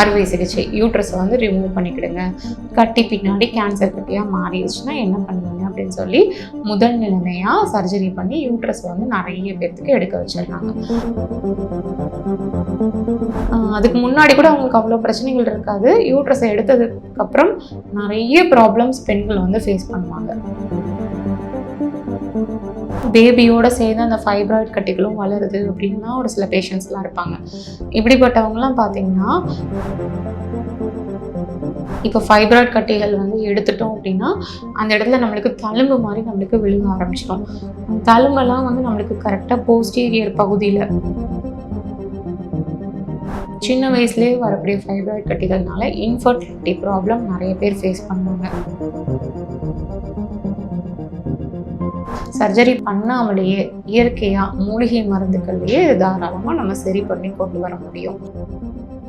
அறுவை சிகிச்சை யூட்ரஸை வந்து ரிமூவ் பண்ணிக்கிடுங்க. கட்டி பின்னாடி கேன்சர் கட்டியாக மாறிடுச்சுன்னா என்ன பண்ணுவீங்க அப்படின்னு சொல்லி முதல் நிலைமையாக சர்ஜரி பண்ணி யூட்ரஸ் வந்து நிறைய பேர்த்துக்கு எடுக்க வச்சிருக்காங்க அதுக்கு முன்னாடி கூட அவங்களுக்கு அவ்வளோ பிரச்சனைகள் இருக்காது. யூட்ரஸை எடுத்ததுக்கப்புறம் நிறைய ப்ராப்ளம்ஸ் பெண்கள் வந்து ஃபேஸ் பண்ணுவாங்க. பேபியோட சேர்ந்து அந்த ஃபைப்ராய்ட் கட்டிகளும் வளருது அப்படின்னா ஒரு சில பேஷண்ட்ஸ்லாம் இருப்பாங்க. இப்படிப்பட்டவங்கலாம் பார்த்தீங்கன்னா இப்போ ஃபைப்ராய்ட் கட்டிகள் வந்து எடுத்துட்டோம் அப்படின்னா அந்த இடத்துல நம்மளுக்கு தழும்பு மாதிரி நம்மளுக்கு விழுக ஆரம்பிச்சிடும். தழும்பெல்லாம் வந்து நம்மளுக்கு கரெக்டாக போஸ்டீரியர் பகுதியில் சின்ன வயசுலேயே வரக்கூடிய ஃபைப்ராய்ட் கட்டிகள்னால இன்ஃபர்டிலிட்டி ப்ராப்ளம் நிறைய பேர் ஃபேஸ் பண்ணுவாங்க. சர்ஜரி பண்ணாமலேயே இயற்கையாக மூலிகை மருந்துகள்லேயே தாராளமாக நம்ம சரி பண்ணி கொண்டு வர முடியும்.